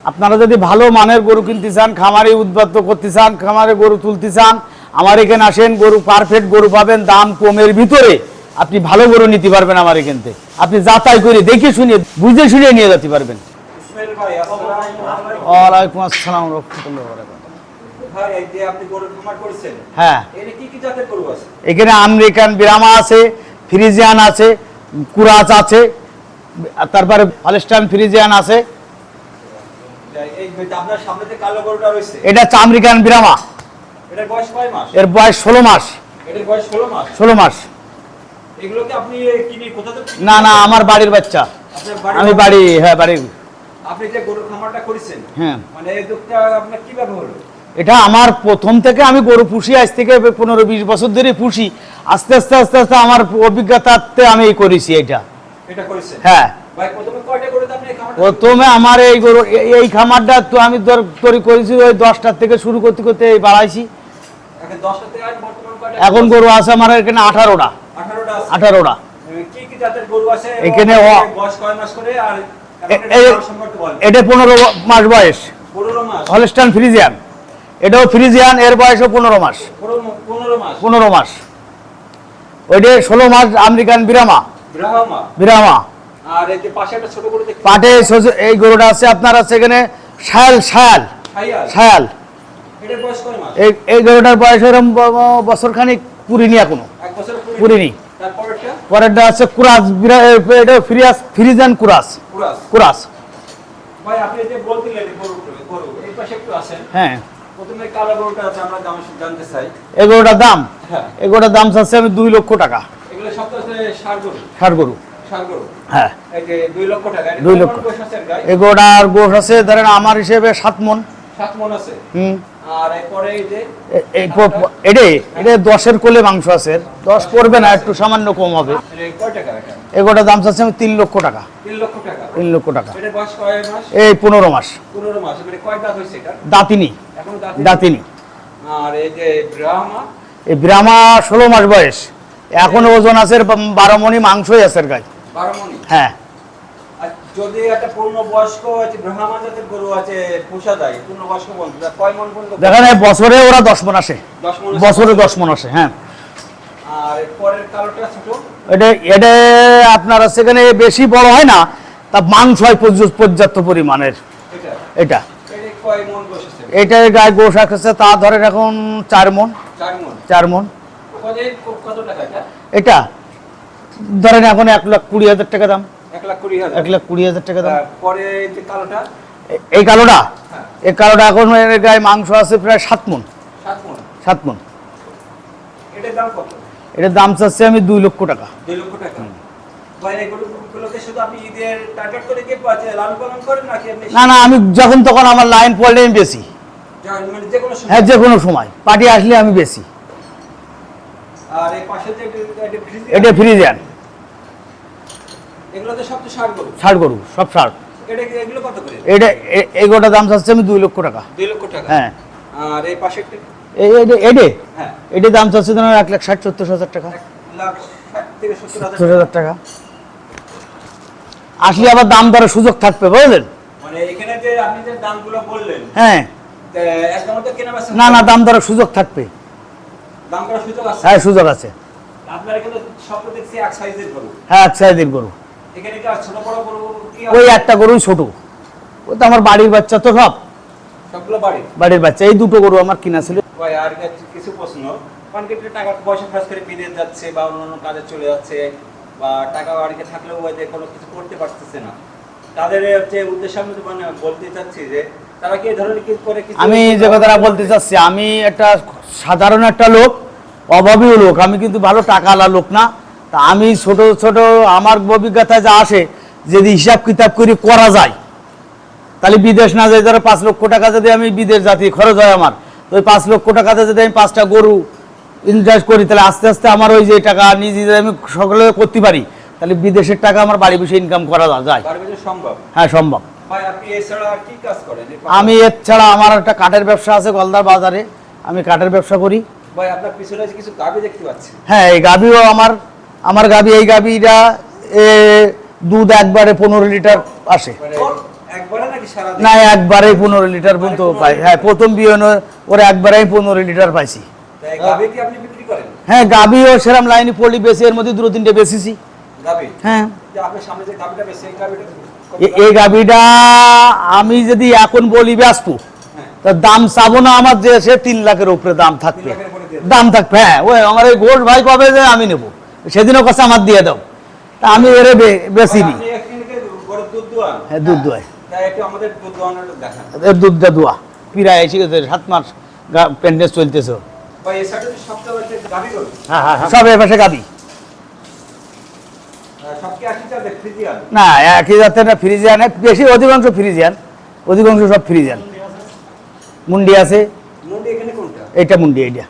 আপনারা যদি ভালো মানের গরু কিনতে চান খামারে উদ্বুদ্ধ করতে চান খামারে গরু তুলতে চান আমার এখানে আসেন গরু পারফেক্ট গরু পাবেন দাম কমের ভিতরে আপনি ভালো গরু নিতে পারবেন আমার এখান থেকে। আপনি যাতাই করে দেখে শুনে বুঝে শুনে নিয়ে যেতে পারবেন। ওয়ালাইকুম আসসালাম রহমতুল্লাহ হ্যাঁ। এখানে আমেরিকান বিরামা আছে ফ্রিজিয়ান আছে কুরাজ আছে তারপরে হলস্টাইন ফ্রিজিয়ান আছে আপনার সামনে যে কালো গরুটা রয়েছে এটা হচ্ছে আমেরিকান বিরামা। এটার বয়স কয় মাস? এর বয়স ষোলো মাস। এটার বয়স ষোলো মাস? ষোলো মাস। এগুলোকে আপনি কিনে কোথা থেকে না না আমার বাড়ির বাচ্চা। আমি বাড়ি হ্যাঁ বাড়ি। আপনি যে গরুর খামারটা করেছেন হ্যাঁ। মানে এই দুধটা আপনার কীভাবে হলো? এটা আমার প্রথম থেকে আমি গরু পুষি আজ থেকে পনেরো বিশ বছর ধরে পুষি। আস্তে আস্তে আস্তে আস্তে আমার অভিজ্ঞতাতে আমি করেছি এটা। এটা করেছেন? হ্যাঁ। প্রথমে আমার এই গরু এই- খামারটা তো আমি ধর তৈরি করেছি ওই দশটার থেকে শুরু করতে করতে এই বাড়াইছি। এখন গরু আছে? আমার এখানে আঠারোটা। আঠারোটা এখানে এটা পনেরো মাস বয়স। Holstein Friesian. এটাও ফ্রিজিয়ান এর বয়সও পনেরো মাস। পনেরো- মাস? ওইটা ষোলো মাস আমেরিকান বিরামা? বিরামা। আর এই যে পাশে একটা ছোট গরু দেখতে পাটে এই গরুটা আছে আপনার আছে এখানে সায়াল হাইয়ার এটার বয়স কয় মাস? এই এই গরুটার বয়স এরকম বছর খানিক পুরিনি এখনও। এক বছর পুরিনি। পরেরটা আছে কুরাস এটা ফ্রিয়াস ফ্রিজান কুরাস। পুরাস কুরাস। ভাই আপনি যে বলছিলেন গরু গরু এই পাশে একটু আসেন। হ্যাঁ। প্রথমে কালো গরুটা আছে আমরা দাম জানতে চাই। এই গরুটার দাম? হ্যাঁ। এই গরুটার দাম চাচ্ছে আমি দুই লক্ষ টাকা। এগুলো সব তো আছে ষাট গরু? ষাট গরু। ষাট গরু। হ্যাঁ। দুই লক্ষ লক্ষ। বয়স আছে ধরেন আমার হিসেবে সাত মন। সাত মন আছে? হুম। দশের কোলে মাংস আছে। দশ পড়বে না একটু সামান্য কম হবে। এগোটার দাম চাচ্ছে আমি তিন লক্ষ টাকা। তিন লক্ষ টাকা। এই পনেরো মাস। মানে দাঁতিনি। দাঁতিনি? এই ব্রাহ্মা? ষোলো মাস বয়স। এখন ওজন আছে বারো মনি মাংসই আছে গায়ে। হ্যাঁ। যদি একটা পূর্ণ আছে ব্রাহ্মা জাতের গরু আছে পোষা যায় পূর্ণ বলতে কয় মন পর্যন্ত দেখেন এই বছরে ওরা দশ মন আসে। দশ মন বছরে দশ মন আসে হ্যাঁ। আর পরের কালোটা ছোট? এটা এটা আপনার সেখানে বেশি বড় হয় না তা মাংস হয় পর্যাপ্ত পরিমাণের। এটা? এটা। এটা কয় মন বসেছে গায়ে গোশ আছে তা ধরেন এখন চার মন। চার মন। চার মন। কত কত টাকা এটা? এটা ধরেন এখন এক লাখ কুড়ি হাজার টাকা দাম। এক লাখ কুড়ি হাজার। টাকা দাম। পরে যে কালোটা? এই কালোটা? হ্যাঁ। এই কালোটা এখন এর গায়ে মাংস আছে প্রায় সাত মন সাত মন এটার দাম চাচ্ছে আমি দুই লক্ষ টাকা। দুই লক্ষ না না আমি যখন তখন আমার লাইন পড়লে আমি বেশি মানে হ্যাঁ যে কোনো সময়। পার্টি আসলে আমি বেশি এটা ফ্রিজ এটা ফ্রিজিয়ান ষাট গরু? সব ষাট এটা দাম চাচ্ছে আমি দুই লক্ষ টাকা। দুই লক্ষ টাকা? হ্যাঁ। আর এই পাশে একটা এডে- এডে? হ্যাঁ। দাম চাচ্ছে এক লাখ ষাট সত্তর হাজার টাকা। সত্তর হাজার টাকা। আসলে আবার দাম দরের সুযোগ থাকবে বুঝলেন? মানে হ্যাঁ। না না দাম দরের সুযোগ থাকবে। হ্যাঁ সুযোগ আছে। আপনার এখানে সব তো দেখছি এক সাইজের গরু। হ্যাঁ এক সাইজের গরু। এখানে কি আর ছোট বড় গরু কি ওই একটা গরুই ছোট। ও তো আমার বাড়ির বাচ্চা তো সব। সবগুলো বাড়ি বাড়ির বাচ্চা। এই দুটো গরু আমার কিনা ছিল। ভাই আর কিছু প্রশ্ন। টাকা পয়সা খরচ করে বিদেশ যাচ্ছে বা অন্যান্য কাজে চলে যাচ্ছে বা টাকা বাড়িতে থাকলেও হয়তো কোনো কিছু করতে পারতেছে না? তাদের হচ্ছে উদ্দেশ্য আমি মানে বলতে চাচ্ছি যে তারা কি ধরনের করে আমি যে কথাটা বলতে চাচ্ছি আমি একটা সাধারণ একটা লোক অভাবীও লোক। আমি কিন্তু ভালো টাকাওয়ালা লোক না। তা আমি ছোট ছোট আমার অভিজ্ঞতায় যা আসে যদি হিসাব কিতাব করে করা যায়। তাহলে বিদেশ না যাই ধরো পাঁচ লক্ষ টাকা যদি আমি বিদেশ জাতি খরচ হয় আমার তো ওই পাঁচ লক্ষ টাকাতে যদি আমি পাঁচটা গরু ইনভেস্ট করি তাহলে আস্তে আস্তে আমার ওই যে টাকা নিজে যদি আমি সকলে করতে পারি। তাহলে বিদেশের টাকা আমার বাড়ি বসে ইনকাম করা যায়। হ্যাঁ সম্ভব। আমি এছাড়া আমার একটা কাঠের ব্যবসা আছে গলদার বাজারে। আমি কাঠের ব্যবসা করি। হ্যাঁ এই গাভিও আমার আমার গাভি এই গাভিটা এ, দুধ একবারে পনেরো লিটার আসে। একবারে নাকি সারা না একবারে পনেরো লিটার পর্যন্ত পাই। হ্যাঁ প্রথম বিয়ে ওর একবারেই পনেরো লিটার পাইছি। গাবে কি আপনি বিক্রি করেন? হ্যাঁ গাবিও সেরাম লাইনে পড়লি বেশি এর মধ্যে দুটো তিনটে বেশিছি। গাবে? হ্যাঁ। যে আপনার সামনে যে গাবিটা বেশি এই গাবিটা এই গাবিটা আমি যদি এখন বলি ব্যস্ত হ্যাঁ। তার দাম চাবো না আমার যে সে তিন লাখের উপরে দাম থাকবে। দাম থাকবে হ্যাঁ ওই আমার ওই গোল্ড ভাই কবে যে আমি নেব। সেদিনও কাছে আমার দিয়ে দাও। তা আমি এর বেশি নি দুধ হ্যাঁ দোয়াই। এর দুধটা দোয়া। পিরায় এসে গেছে সাত মাস চলতেছে। হ্যাঁ হ্যাঁ সব এ পাশে গাবি না একই জাতের না ফ্রিজিয়ান। বেশি অধিকাংশ ফ্রিজিয়ান। অধিকাংশ সব ফ্রিজিয়ান। মুন্ডি আছে? এটা মুন্ডি এটা?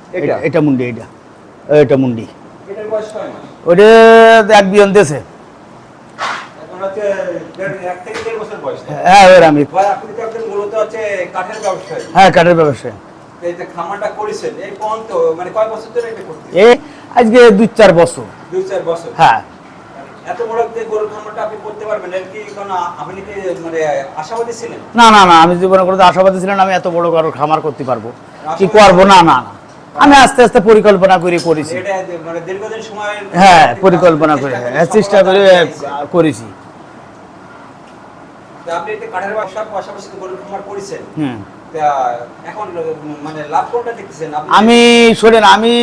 এটা? মুন্ডি এটা এটা মুন্ডি। এটার বয়স ওটা এক বিয়ন দেশে? হ্যাঁ আমি হ্যাঁ কাঠের ব্যবসায়। এই মানে আজকে দুই চার বছর। দুই চার বছর। হ্যাঁ। এত বড় যে গরুর খামারটা আপনি করতে পারবেন এর কি কোনো আপনি কি মানে আশাবাদী ছিলেন? না না না আমি জীবনে আশাবাদী ছিলাম আমি এত বড় কারও খামার করতে পারব। কি করব? না না না। আমি আস্তে আস্তে পরিকল্পনা করে করেছি। মানে হ্যাঁ পরিকল্পনা করে হ্যাঁ চেষ্টা করে পেয়েছেন। করেছি। মানে আমি শোনেন আমি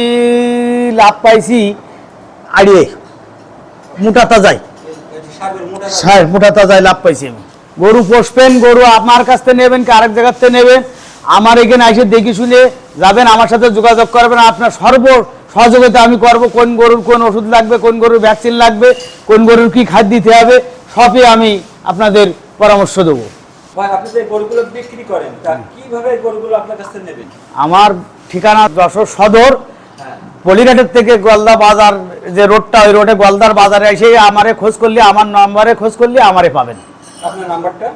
লাভ পাইছি আড়িয়ে মোটা তাজাই হ্যাঁ মোটা তাজাই লাভ পাইছি আমি। গরু পোষবেন গরু আমার কাছ থেকে নেবেন কি আরেক জায়গার থেকে নেবেন? আমার এখানে এসে দেখি শুনে যাবেন আমার সাথে যোগাযোগ করবেন আপনার সর্ব সহযোগিতা আমি করব কোন গরুর কোন ওষুধ লাগবে কোন গরুর ভ্যাকসিন লাগবে কোন গরুর কি খাদ্য দিতে হবে সবই আমি আপনাদের পরামর্শ দেবো। আমার ঠিকানা যশোর সদর হ্যাঁ। পলিঘাটের থেকে গলদা বাজার যে রোডটা ওই রোডে গলদার বাজারে এসে আমারে খোঁজ করলে আমার নম্বরে খোঁজ করলে আমারে পাবেন।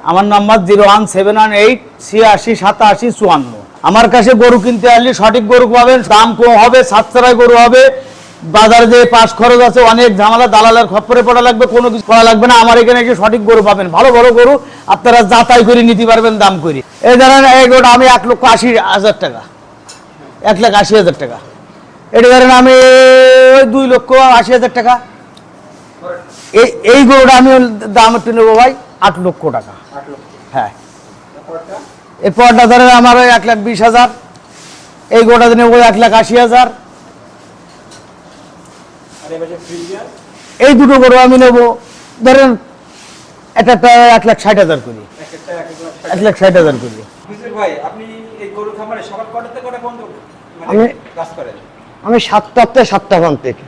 আমার number zero one seven one eight ছিয়াশি সাতাশি চুয়ান্ন। আমার কাছে গরু কিনতে আসলে সঠিক গরু পাবেন দাম কম হবে সাতসারাই গরু হবে। বাজারে যে পাশ খরচ আছে অনেক ঝামেলা দালালের খপ্পরে পড়া লাগবে কোনো কিছু করা লাগবে না। আমার এখানে এসে সঠিক গরু পাবেন ভালো ভালো গরু আপনারা যাতাই করে নিতে পারবেন দাম করে। এই ধরেন এই গরুটা আমি এক লক্ষ আশি হাজার টাকা এক লাখ আশি হাজার টাকা। এটা ধরেন আমি ওই দুই লক্ষ আশি হাজার টাকা। এই এই গরুটা আমি দাম একটু নেব ভাই আট লক্ষ টাকা। হ্যাঁ। এই পরটা ধরেন আমার ওই এক লাখ বিশ হাজার এই গোটা নেব এক লাখ আশি হাজার। এই দুটো গরু আমি নেব। ধরেন একটা এক লাখ ষাট হাজার করি। এক লাখ ষাট। হাজার করি। হুজুর ভাই আপনি এই গরুর খামারে সকাল কটা থেকে কটা পর্যন্ত মানে আমি- কাজ করেন আমি সাতটাতে সাতটা গান থেকে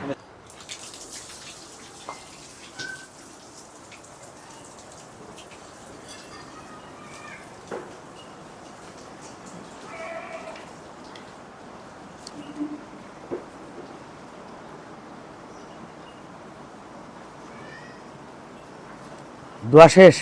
দোয়া শেষ।